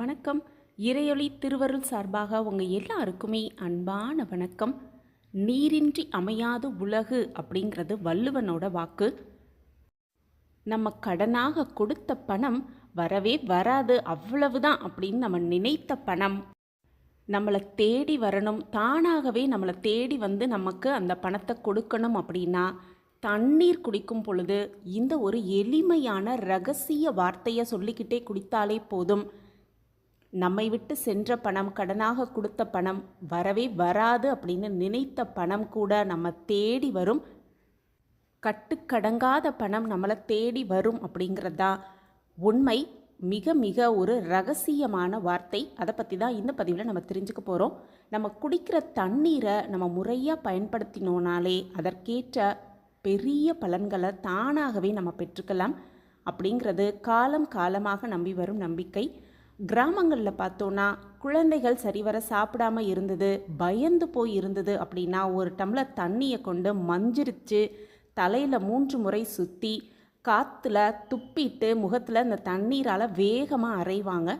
வணக்கம். இறையொளி திருவருள் சார்பாக உங்கள் எல்லாருக்குமே அன்பான வணக்கம். நீரின்றி அமையாது உலகு அப்படிங்கிறது வள்ளுவனோட வாக்கு. நம்ம கடனாக கொடுத்த பணம் வரவே வராது அவ்வளவுதான் அப்படின்னு நம்ம நினைத்த பணம். நம்மளை தேடி வரணும் தானாகவே நம்மளை தேடி வந்து நமக்கு அந்த பணத்தை கொடுக்கணும் அப்படின்னா தண்ணீர் குடிக்கும் பொழுது இந்த ஒரு எளிமையான ரகசிய வார்த்தையை சொல்லிக்கிட்டே குடித்தாலே போதும். நம்மை விட்டு சென்ற பணம் கடனாக கொடுத்த பணம் வரவே வராது அப்படின்னு நினைத்த பணம் கூட நம்ம தேடி வரும். கட்டுக்கடங்காத பணம் நம்மளை தேடி வரும் அப்படிங்கிறதா உண்மை. மிக மிக ஒரு ரகசியமான வார்த்தை. அதை பற்றி தான் இந்த பதிவில் நம்ம தெரிஞ்சுக்க போகிறோம் நம்ம குடிக்கிற தண்ணீரை நம்ம முறையாக பயன்படுத்தினோனாலே அதற்கேற்ற பெரிய பலன்களை தானாகவே நம்ம பெற்றுக்கலாம். அப்படிங்கிறது காலம் காலமாக நம்பி வரும் நம்பிக்கை. கிராமங்களில் பார்த்தோன்னா குழந்தைகள் சரிவர சாப்பிடாம இருந்தது பயந்து போய் இருந்தது அப்படின்னா ஒரு டம்ளர் தண்ணியை கொண்டு மஞ்சிரிச்சு தலையில் மூன்று முறை சுற்றி காற்றுல துப்பிட்டு முகத்தில் இந்த தண்ணீரால் வேகமாக அரைவாங்க.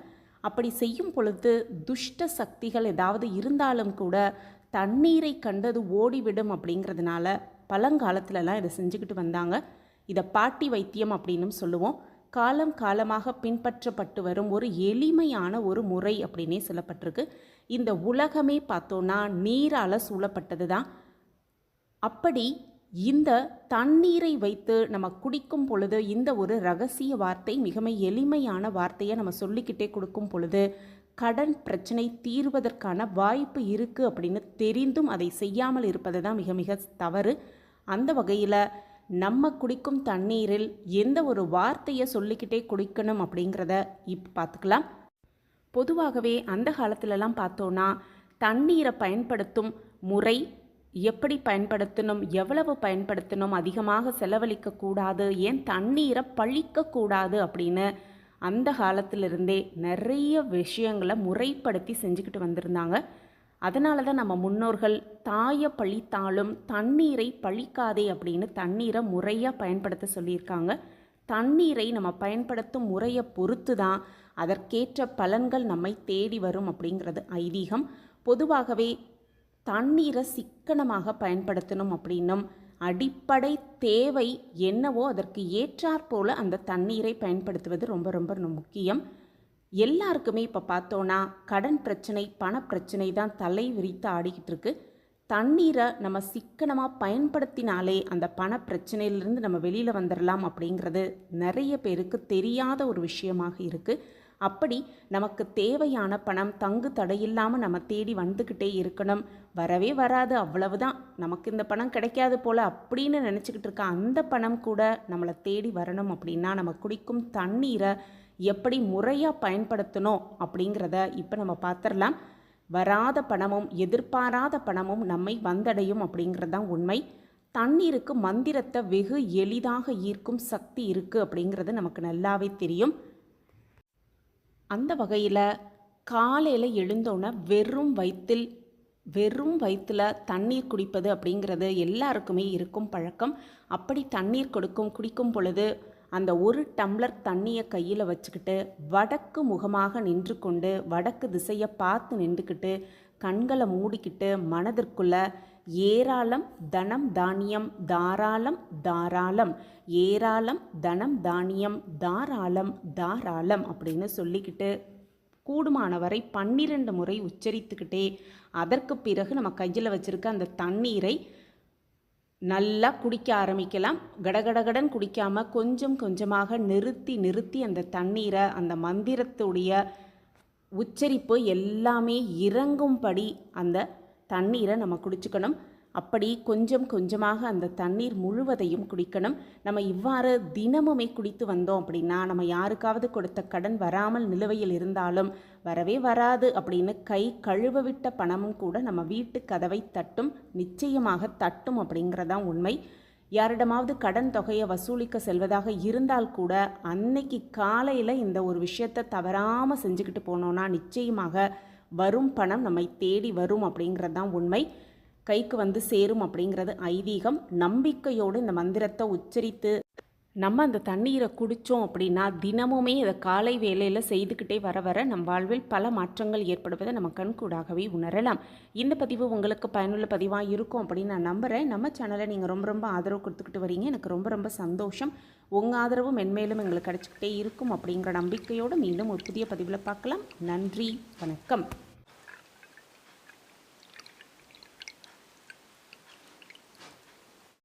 அப்படி செய்யும் பொழுது துஷ்ட சக்திகள் ஏதாவது இருந்தாலும் கூட தண்ணீரை கண்டது ஓடிவிடும் அப்படிங்கிறதுனால பழங்காலத்துலலாம் இதை செஞ்சுக்கிட்டு வந்தாங்க. இதை பாட்டி வைத்தியம் அப்படின்னும் சொல்லுவோம். காலம் காலமாக பின்பற்றப்பட்டு வரும் ஒரு எளிமையான ஒரு முறை அப்படின்னே சொல்லப்பட்டிருக்கு. இந்த உலகமே பார்த்தோன்னா நீரால் சூழப்பட்டது தான் அப்படி இந்த தண்ணீரை வைத்து நம்ம குடிக்கும் பொழுது இந்த ஒரு ரகசிய வார்த்தை மிகவும் எளிமையான வார்த்தையை நம்ம சொல்லிக்கிட்டே கொடுக்கும் பொழுது கடன் பிரச்சனை தீர்வதற்கான வாய்ப்பு இருக்குது அப்படின்னு தெரிந்தும் அதை செய்யாமல் இருப்பது தான் மிக மிக தவறு. அந்த வகையில் நம்ம குடிக்கும் தண்ணீரில் எந்த ஒரு வார்த்தையை சொல்லிக்கிட்டே குடிக்கணும் அப்படிங்கிறத இப்போ பார்த்துக்கலாம். பொதுவாகவே அந்த காலத்திலலாம் பார்த்தோன்னா தண்ணீரை பயன்படுத்தும் முறை எப்படி பயன்படுத்தணும் எவ்வளவு பயன்படுத்தணும் அதிகமாக செலவழிக்கக்கூடாது ஏன் தண்ணீரை பழிக்கக்கூடாது அப்படின்னு அந்த காலத்திலிருந்தே நிறைய விஷயங்களை முறைப்படுத்தி செஞ்சுக்கிட்டு வந்திருந்தாங்க. அதனால தான் நம்ம முன்னோர்கள் தாயை பழித்தாலும் தண்ணீரை பழிக்காதே அப்படின்னு தண்ணீரை முறையாக பயன்படுத்த சொல்லியிருக்காங்க. தண்ணீரை நம்ம பயன்படுத்தும் முறையை பொறுத்து தான் அதற்கேற்ற பலன்கள் நம்மை தேடி வரும் அப்படிங்கிறது ஐதீகம். பொதுவாகவே தண்ணீரை சிக்கனமாக பயன்படுத்தணும் அப்படின்னும் அடிப்படை தேவை என்னவோ அதற்கு ஏற்றாற்போல் அந்த தண்ணீரை பயன்படுத்துவது ரொம்ப ரொம்ப முக்கியம். எல்லாருக்குமே இப்போ பார்த்தோன்னா கடன் பிரச்சனை பணப்பிரச்சனை தான் தலை விரித்து ஆடிக்கிட்டு இருக்கு. தண்ணீரை நம்ம சிக்கனமாக பயன்படுத்தினாலே அந்த பண பிரச்சனையிலிருந்து நம்ம வெளியில் வந்துடலாம் அப்படிங்கிறது நிறைய பேருக்கு தெரியாத ஒரு விஷயமாக இருக்குது அப்படி நமக்கு தேவையான பணம் தங்கு தடையில்லாமல் நம்ம தேடி வந்துக்கிட்டே இருக்கணும். வரவே வராது அவ்வளவுதான். நமக்கு இந்த பணம் கிடைக்காது போல் அப்படின்னு நினச்சிக்கிட்டு இருக்க அந்த பணம் கூட நம்மளை தேடி வரணும் அப்படின்னா நம்ம குடிக்கும் தண்ணீரை எப்படி முறையாக பயன்படுத்தணும் அப்படிங்கிறத இப்போ நம்ம பார்த்துடலாம். வராத பணமும் எதிர்பாராத பணமும் நம்மை வந்தடையும் அப்படிங்கிறது தான் உண்மை. தண்ணீருக்கு மந்திரத்தை வெகு எளிதாக ஈர்க்கும் சக்தி இருக்குது அப்படிங்கிறது நமக்கு நல்லாவே தெரியும். அந்த வகையில் காலையில் எழுந்தோன்னே வெறும் வயிற்றில் வெறும் வயிற்றில் தண்ணீர் குடிப்பது அப்படிங்கிறது எல்லாருக்குமே இருக்கும் பழக்கம். அப்படி தண்ணீர் கொடுக்கும் குடிக்கும் பொழுது அந்த ஒரு டம்ளர் தண்ணியை கையில் வச்சுக்கிட்டு வடக்கு முகமாக நின்று கொண்டு வடக்கு திசையை பார்த்து நின்றுக்கிட்டு கண்களை மூடிக்கிட்டு மனதிற்குள்ள ஏராளம் தனம் தானியம் தாராளம் தாராளம் ஏராளம் தனம் தானியம் தாராளம் தாராளம் அப்படின்னு சொல்லிக்கிட்டு கூடுமானவரை பன்னிரண்டு முறை உச்சரித்துக்கிட்டே அதற்கு பிறகு நம்ம கையில் வச்சுருக்க அந்த தண்ணீரை நல்லா குடிக்க ஆரம்பிக்கலாம். கடகடகடன் குடிக்காமல் கொஞ்சம் கொஞ்சமாக நிறுத்தி நிறுத்தி அந்த தண்ணீரை அந்த மந்திரத்துடைய உச்சரிப்பு எல்லாமே இறங்கும்படி அந்த தண்ணீரை நம்ம குடிச்சுக்கணும். அப்படி கொஞ்சம் கொஞ்சமாக அந்த தண்ணீர் முழுவதையும் குடிக்கணும். நம்ம இவ்வாறு தினமுமே குடித்து வந்தோம் அப்படின்னா நம்ம யாருக்காவது கொடுத்த கடன் வராமல் நிலுவையில் இருந்தாலும் வரவே வராது அப்படின்னு கை கழுவ விட்ட பணமும் கூட நம்ம வீட்டு கதவை தட்டும் நிச்சயமாக தட்டும் அப்படிங்கிறதான் உண்மை. யாரிடமாவது கடன் தொகையை வசூலிக்க செல்வதாக இருந்தால் கூட அன்னைக்கு காலையில் இந்த ஒரு விஷயத்தை தவறாமல் செஞ்சுக்கிட்டு போனோன்னா நிச்சயமாக வரும் பணம் நம்மை தேடி வரும் அப்படிங்கிறது தான் உண்மை. கைக்கு வந்து சேரும் அப்படிங்கிறது ஐதீகம். நம்பிக்கையோடு இந்த மந்திரத்தை உச்சரித்து நம்ம அந்த தண்ணீரை குடித்தோம் அப்படின்னா தினமுமே இதை காலை வேலையில் செய்துக்கிட்டே வர வர நம் வாழ்வில் பல மாற்றங்கள் ஏற்படுவதை நம்ம கண்கூடாகவே உணரலாம். இந்த பதிவு உங்களுக்கு பயனுள்ள பதிவாக இருக்கும் அப்படின்னு நான் நம்புகிறேன் நம்ம சேனலை நீங்கள் ரொம்ப ரொம்ப ஆதரவு கொடுத்துக்கிட்டு வரீங்க. எனக்கு ரொம்ப ரொம்ப சந்தோஷம். உங்கள் ஆதரவு மென்மேலும் எங்களுக்கு கிடச்சிக்கிட்டே இருக்கும் அப்படிங்கிற நம்பிக்கையோடு மீண்டும் ஒரு புதிய பதிவில் பார்க்கலாம். நன்றி. வணக்கம்.